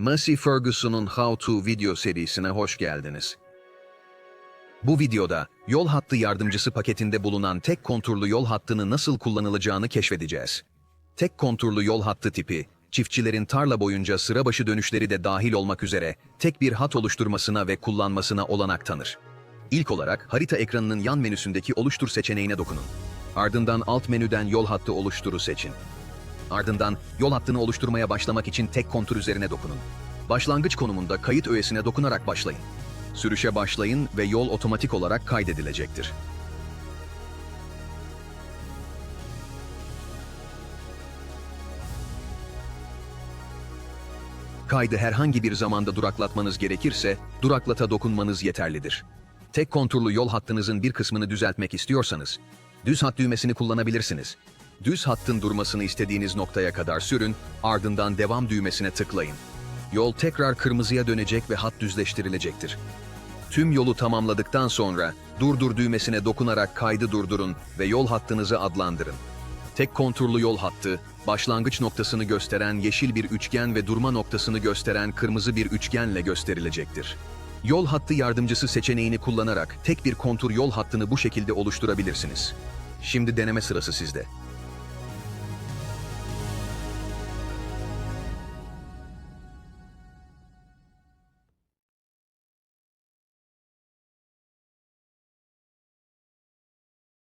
Massey Ferguson'un How To video serisine hoş geldiniz. Bu videoda yol hattı yardımcısı paketinde bulunan tek konturlu yol hattını nasıl kullanılacağını keşfedeceğiz. Tek konturlu yol hattı tipi, çiftçilerin tarla boyunca sıra başı dönüşleri de dahil olmak üzere tek bir hat oluşturmasına ve kullanmasına olanak tanır. İlk olarak harita ekranının yan menüsündeki oluştur seçeneğine dokunun. Ardından alt menüden yol hattı oluşturu seçin. Ardından yol hattını oluşturmaya başlamak için tek kontur üzerine dokunun. Başlangıç konumunda kayıt öğesine dokunarak başlayın. Sürüşe başlayın ve yol otomatik olarak kaydedilecektir. Kaydı herhangi bir zamanda duraklatmanız gerekirse duraklata dokunmanız yeterlidir. Tek konturlu yol hattınızın bir kısmını düzeltmek istiyorsanız düz hat düğmesini kullanabilirsiniz. Düz hattın durmasını istediğiniz noktaya kadar sürün, ardından devam düğmesine tıklayın. Yol tekrar kırmızıya dönecek ve hat düzleştirilecektir. Tüm yolu tamamladıktan sonra durdur düğmesine dokunarak kaydı durdurun ve yol hattınızı adlandırın. Tek konturlu yol hattı, başlangıç noktasını gösteren yeşil bir üçgen ve durma noktasını gösteren kırmızı bir üçgenle gösterilecektir. Yol hattı yardımcısı seçeneğini kullanarak tek bir kontur yol hattını bu şekilde oluşturabilirsiniz. Şimdi deneme sırası sizde.